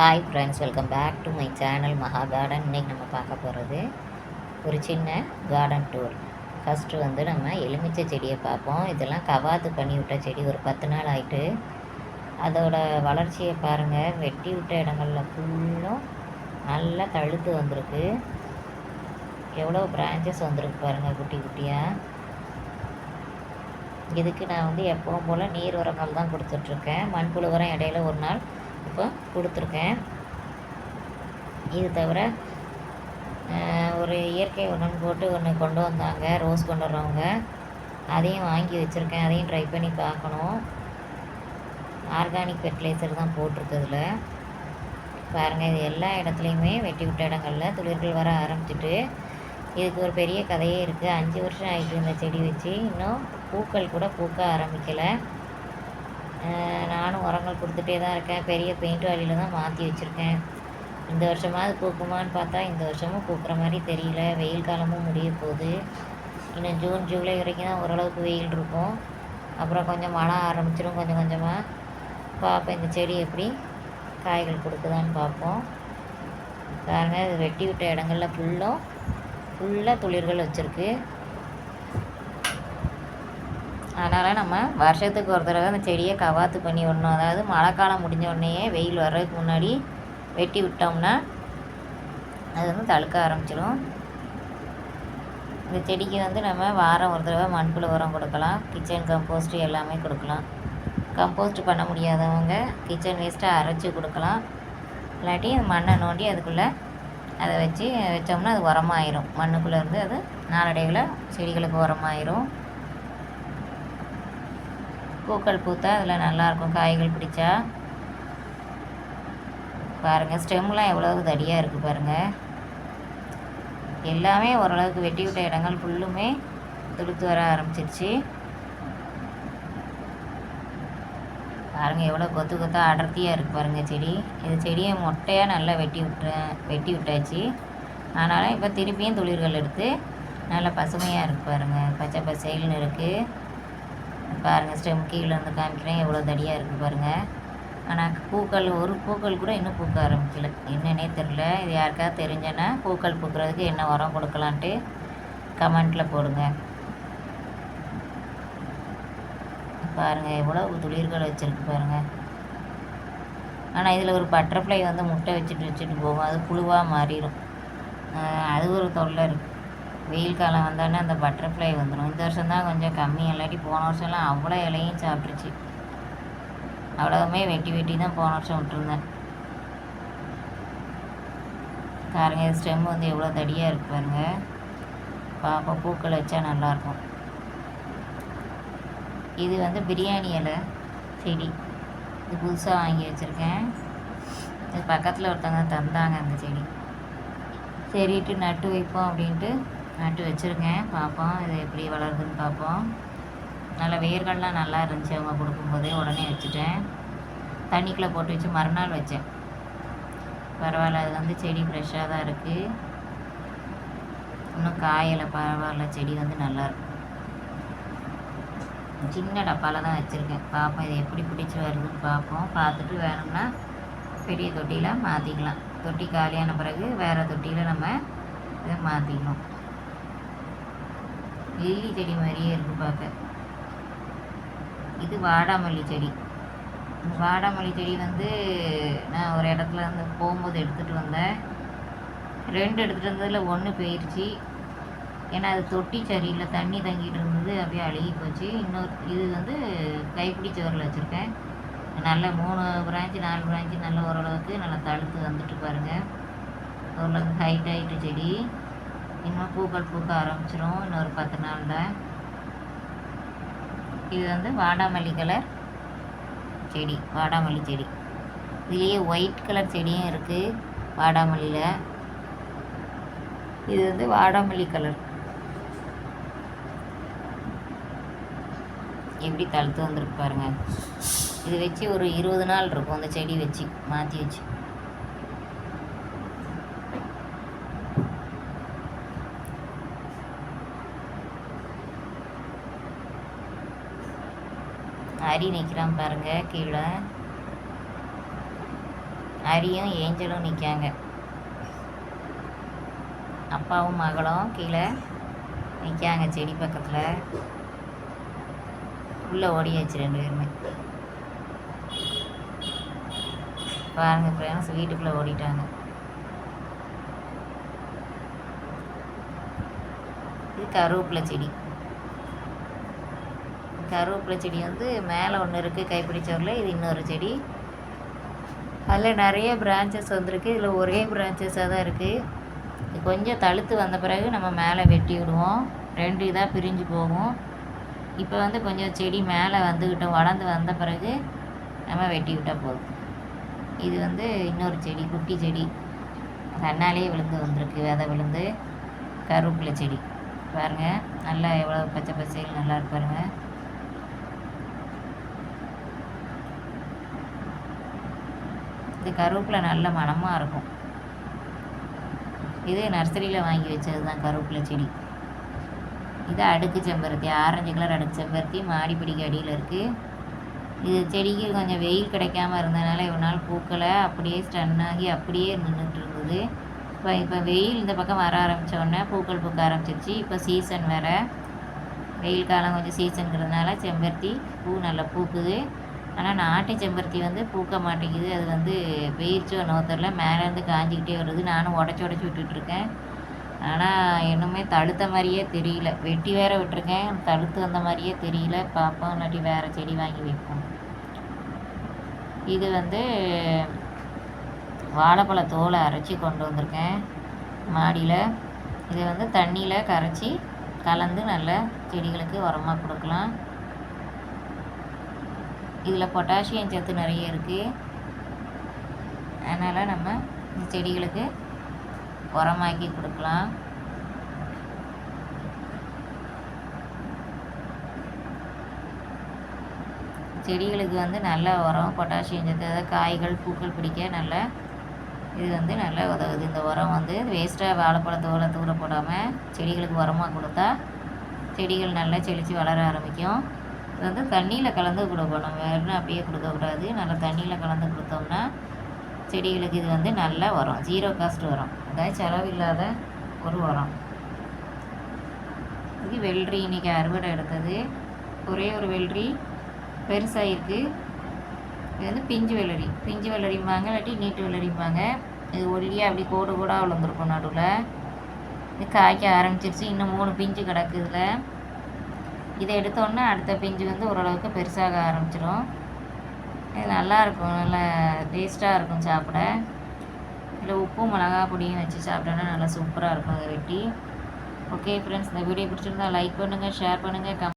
Hi friends welcome back to my channel Maha Garden இன்றைக்கி நம்ம பார்க்க போகிறது ஒரு சின்ன கார்டன் டூர் ஃபஸ்ட்டு வந்து நம்ம எலுமிச்சை செடியை பார்ப்போம். இதெல்லாம் கவாத்து பண்ணி விட்ட செடி ஒரு பத்து நாள் ஆகிட்டு அதோட வளர்ச்சியை பாருங்கள் வெட்டி விட்ட இடங்களில் ஃபுல்லும் நல்லா தழுத்து வந்திருக்கு. எவ்வளோ பிரான்ச்சஸ் வந்திருக்கு பாருங்கள் குட்டி குட்டியாக இதுக்கு நான் வந்து எப்பவும் போல் நீர் உரங்கள் தான் கொடுத்துட்ருக்கேன் மண்புழு உரம் இடையில ஒரு நாள் இப்போ கொடுத்துருக்கேன். இது தவிர ஒரு இயற்கை உரம் போட்டு ஒன்று கொண்டு வந்தாங்க ரோஸ் கொண்டு வர்றவங்க. அதையும் வாங்கி வச்சுருக்கேன் அதையும் ட்ரை பண்ணி பார்க்கணும். ஆர்கானிக் ஃபெர்டிலைசர் தான் போட்டிருக்குதுல பாருங்கள் இது எல்லா இடத்துலையுமே வெட்டி விட்ட இடங்களில் துளிர்கள் வர ஆரம்பிச்சிட்டு இதுக்கு ஒரு பெரிய கதையே இருக்குது அஞ்சு வருஷம் ஆகிட்டு இந்த செடி வச்சு இன்னும் பூக்கள் கூட பூக்க ஆரம்பிக்கலை. நானும் உரங்கள் கொடுத்துட்டே தான் இருக்கேன். பெரிய பெயிண்ட் வாலியில் தான் மாற்றி வச்சுருக்கேன். இந்த வருஷமாவது பூக்குமான்னு பார்த்தா இந்த வருஷமும் பூக்கிற மாதிரி தெரியல. வெயில் காலமும் முடிய போகுது. இன்னும் ஜூன் ஜூலை வரைக்கும் தான் ஓரளவுக்கு வெயில் இருக்கும். அப்புறம் கொஞ்சம் மழை ஆரம்பிச்சிடும் கொஞ்சம் கொஞ்சமாக பார்ப்போம் இந்த செடி எப்படி காய்கள் கொடுக்குதான்னு பார்ப்போம். பாருங்கள் இது வெட்டி விட்ட இடங்கள்ல ஃபுல்லும் ஃபுல்லாக துளிர்கள் வச்சுருக்கு. அதனால் நம்ம வருஷத்துக்கு ஒரு தடவை அந்த செடியை கவாத்து பண்ணி விடணும். அதாவது மழை காலம் முடிஞ்ச உடனேயே வெயில் வர்றதுக்கு முன்னாடி வெட்டி விட்டோம்னா அது வந்து தழுக்க ஆரம்பிச்சிடும் இந்த செடிக்கு வந்து நம்ம வாரம் ஒரு தடவை மண்புழு உரம் கொடுக்கலாம். கிச்சன் கம்போஸ்ட் எல்லாமே கொடுக்கலாம். கம்போஸ்ட் பண்ண முடியாதவங்க கிச்சன் வேஸ்ட்டை அரைச்சி கொடுக்கலாம். இல்லாட்டி மண்ணை நோண்டி அதுக்குள்ளே அதை வச்சு வச்சோம்னா அது உரமாயிரும். மண்ணுக்குள்ளே இருந்து அது நாளடைவில் செடிகளுக்கு உரமாயிரும். பூக்கள் பூத்தா அதில் நல்லாயிருக்கும். காய்கள் பிடிச்சா. பாருங்கள் ஸ்டெம்லாம் எவ்வளவு தடியாக இருக்குது பாருங்கள் எல்லாமே ஓரளவுக்கு வெட்டி விட்ட இடங்கள் ஃபுல்லுமே துளுத்து வர ஆரம்பிச்சிருச்சு. பாருங்கள் எவ்வளோ கொத்து கொத்தாக அடர்த்தியாக இருக்குது பாருங்கள் செடி. இது செடியை மொட்டையாக நல்லா வெட்டி விட்டுறேன் வெட்டி விட்டாச்சு. ஆனாலும் இப்போ திருப்பியும் துளிர்கள் எடுத்து நல்லா பசுமையாக இருக்குது பாருங்கள் பச்சை பசைல்னு இருக்குது பாருங்கள் ஸ்டெம் கீழே இருந்து காமிக்கிறேன். எவ்வளோ தடியாக இருக்குது பாருங்கள் ஆனால் பூக்கள் ஒரு பூக்கள் கூட இன்னும் பூக்க ஆரம்பிக்கல. என்னன்னே தெரில இது யாருக்காவது தெரிஞ்சேன்னா பூக்கள் பூக்கிறதுக்கு என்ன உரம் கொடுக்கலான்ட்டு கமெண்ட்டில் போடுங்க. பாருங்கள் எவ்வளோ துளிர்கள் வச்சுருக்கு பாருங்கள் ஆனால் இதில் ஒரு பட்டர்ஃப்ளை வந்து முட்டை வச்சுட்டு வச்சுட்டு போகும். அது புழுவாக மாறிடும் அது ஒரு தொல்லை இருக்குது வெயில் காலம் வந்தோடனே அந்த பட்டர்ஃப்ளை வந்துடும் இந்த வருஷம் தான் கொஞ்சம் கம்மி. இல்லாட்டி போன வருஷம்லாம் அவ்வளோ இலையும் சாப்பிட்ருச்சு அவ்வளவுமே வெட்டி வெட்டி தான் போன வருஷம் விட்டுருந்தேன். பாருங்க ஸ்டெம் வந்து எவ்வளோ தடியாக இருக்கு பாருங்க. பாப்பா பூக்கள் வச்சா நல்லாயிருக்கும். இது வந்து பிரியாணி இலை செடி. இது புதுசாக வாங்கி வச்சுருக்கேன். இது பக்கத்தில் ஒருத்தவங்க தந்தாங்க அந்த செடி. சரிட்டு நட்டு வைப்போம் அப்படின்ட்டு நட்டு வச்சுருக்கேன். பார்ப்போம் இது எப்படி வளருதுன்னு பார்ப்போம் நல்ல வேர்கள்லாம் நல்லா இருந்துச்சு. அவங்க கொடுக்கும்போதே உடனே வச்சுட்டேன். தண்ணிக்குள்ளே போட்டு வச்சு மறுநாள் வச்சேன். பரவாயில்ல அது வந்து செடி ஃப்ரெஷ்ஷாக தான் இருக்குது இன்னும் காயலை பரவாயில்ல செடி வந்து நல்லா இருக்கும் சின்ன டப்பாவில் தான் வச்சுருக்கேன். பார்ப்போம் இது எப்படி பிடிச்சி வருதுன்னு பார்ப்போம் பார்த்துட்டு வேணும்னா பெரிய தொட்டியில் மாற்றிக்கலாம் தொட்டி காலியான பிறகு வேறு தொட்டியில் நம்ம இதை மாற்றிக்கணும் லில்லி செடி மாதிரியே இருக்குது பார்க்க இது வாடாமல்லி செடி. இந்த வாடாமல்லி செடி வந்து நான் ஒரு இடத்துல இருந்து போகும்போது எடுத்துகிட்டு வந்தேன். ரெண்டு எடுத்துகிட்டு வந்ததில் ஒன்று போயிடுச்சு ஏன்னா அது தொட்டி சரியில்லை தண்ணி தங்கிட்டு இருந்தது அப்படியே அழுகி போச்சு. இன்னொரு இது வந்து கைப்பிடி சுவரில் வச்சுருக்கேன். நல்ல மூணு பிரான்ச்சு நாலு பிரான்ச்சு நல்ல ஓரளவுக்கு நல்லா தழுத்து வந்துட்டு பாருங்கள் ஓரளவுக்கு ஹைட் ஹைட்டு செடி. இன்னும் பூக்கள் பூக்க ஆரம்பிச்சிரும். இன்னொரு பத்து நாளில் இது வந்து வாடாமல்லி கலர் செடி வாடாமல்லி செடி. இதுலேயே ஒயிட் கலர் செடியும் இருக்குது வாடாமல்லியில் இது வந்து வாடாமல்லி கலர். எப்படி தழுத்து வந்திருக்கு பாருங்க. இது வச்சு ஒரு இருபது நாள் இருக்கும் அந்த செடி வச்சு மாற்றி வச்சு. அரி நிற்கிறான் பாருங்க கீழே. ஹரியும் ஏஞ்சலும் நிற்காங்க அப்பாவும் மகளும் கீழே நிற்காங்க செடி பக்கத்தில். உள்ளே ஓடியாச்சு ரெண்டு பேருமே. பாருங்கள் ஃப்ரெண்ட்ஸ் வீட்டுக்குள்ளே ஓடிட்டாங்க. இது கருவேப்பிலை செடி. கருவேப்பிலை செடி வந்து மேலே ஒன்று இருக்குது கைப்பிடிச்சவரில் இது இன்னொரு செடி. அதில் நிறைய பிரான்ச்சஸ் வந்திருக்கு. இதில் ஒரே பிரான்ச்சஸாக தான் இருக்குது கொஞ்சம் தழுத்து வந்த பிறகு நம்ம மேலே வெட்டி விடுவோம். ரெண்டு இதாக பிரிஞ்சு போகும். இப்போ வந்து கொஞ்சம் செடி மேலே வந்துக்கிட்டோம் வளர்ந்து வந்த பிறகு நம்ம வெட்டி விட்டால் போதும். இது வந்து இன்னொரு செடி குட்டி செடி. தன்னாலேயே விழுந்து வந்திருக்கு விதை விழுந்து. கருவேப்பிலை செடி. பாருங்கள் நல்லா எவ்வளோ பச்சை பச்சைகள் நல்லா இருப்பாருங்க இது கருவேப்பிலை நல்ல மணமாக இருக்கும். இது நர்சரியில் வாங்கி வச்சது தான் கருவேப்பிலை செடி. இது அடுக்கு செம்பருத்தி ஆரஞ்சு கலர் அடுக்கு செம்பருத்தி மாடிப்பிடிக்கு அடியில் இருக்குது இது செடிக்கு கொஞ்சம் வெயில் கிடைக்காம இருந்ததுனால இவ்வளோ நாள் பூக்களை அப்படியே ஸ்டன் ஆகி அப்படியே நின்றுட்டு இருந்தது. இப்போ இப்போ வெயில் இந்த பக்கம் வர ஆரம்பிச்ச உடனே பூக்கள் பூக்க ஆரம்பிச்சிருச்சு. இப்போ சீசன் வேறு. வெயில் காலம் கொஞ்சம் சீசனுங்கிறதுனால செம்பருத்தி பூ நல்லா பூக்குது. ஆனால் நாட்டு செம்பருத்தி வந்து பூக்க மாட்டேங்குது. அது வந்து வெயிற்சோ என்னவோ தெரில மேலேருந்து காஞ்சிக்கிட்டே வருது. நானும் உடச்சி உடச்சி விட்டுட்ருக்கேன் ஆனால் இன்னுமே தழுத்த மாதிரியே தெரியல. வெட்டி வேற விட்டுருக்கேன். தழுத்து வந்த மாதிரியே தெரியல. பார்ப்போம் இல்லாட்டி வேறு செடி வாங்கி வைப்போம். இது வந்து வாழைப்பழ தோலை அரைச்சி கொண்டு வந்திருக்கேன். மாடியில். இதை வந்து தண்ணியில் கரைச்சி கலந்து நல்லா செடிகளுக்கு உரமாக கொடுக்கலாம். இதில் பொட்டாசியம் சத்து நிறைய இருக்குது அதனால் நம்ம இந்த செடிகளுக்கு உரமாக்கி கொடுக்கலாம். செடிகளுக்கு வந்து நல்ல உரம் பொட்டாசியம் சத்து அதாவது காய்கள் பூக்கள் பிடிக்க நல்ல இது வந்து நல்லா உதவுது. இந்த உரம் வந்து வேஸ்ட்டாக வாழைப்பழத்தோலை தூர போடாமல் செடிகளுக்கு உரமாக கொடுத்தா செடிகள் நல்லா செழித்து வளர ஆரம்பிக்கும். இது வந்து தண்ணியில் கலந்து கொடுக்கணும். வெறும் அப்படியே கொடுக்கக்கூடாது நல்லா தண்ணியில் கலந்து கொடுத்தோம்னா செடிகளுக்கு இது வந்து நல்லா உரம் ஜீரோ காஸ்ட் வரும். அதாவது செலவில்லாத ஒரு உரம் இது வெள்ளரி. இன்றைக்கி அறுவடை எடுத்தது. ஒரே ஒரு வெள்ளரி. பெருசாக இருக்குது இது வந்து பிஞ்சு வெள்ளரி. பிஞ்சு வெள்ளரிம்பாங்க. இல்லாட்டி நீட்டு வெள்ளரிம்பாங்க. இது ஒல்லியாக அப்படி கோடு கூட விழுந்திருக்கும் நடுவில். இது காய்க்க ஆரம்பிச்சிருச்சு. இன்னும் மூணு பிஞ்சு கிடக்கு இதில். இதை எடுத்தோன்னே அடுத்த பிஞ்சு வந்து ஓரளவுக்கு பெருசாக ஆரம்பிச்சிடும் இது நல்லாயிருக்கும் நல்லா டேஸ்ட்டாக இருக்கும் சாப்பிட. இதில் உப்பும் மிளகா பொடியும் வச்சு சாப்பிட்டோன்னா நல்லா சூப்பராக இருக்கும் அதை வெட்டி. ஓகே ஃப்ரெண்ட்ஸ் இந்த வீடியோ பிடிச்சிருந்தா லைக் பண்ணுங்கள் ஷேர் பண்ணுங்கள் கம்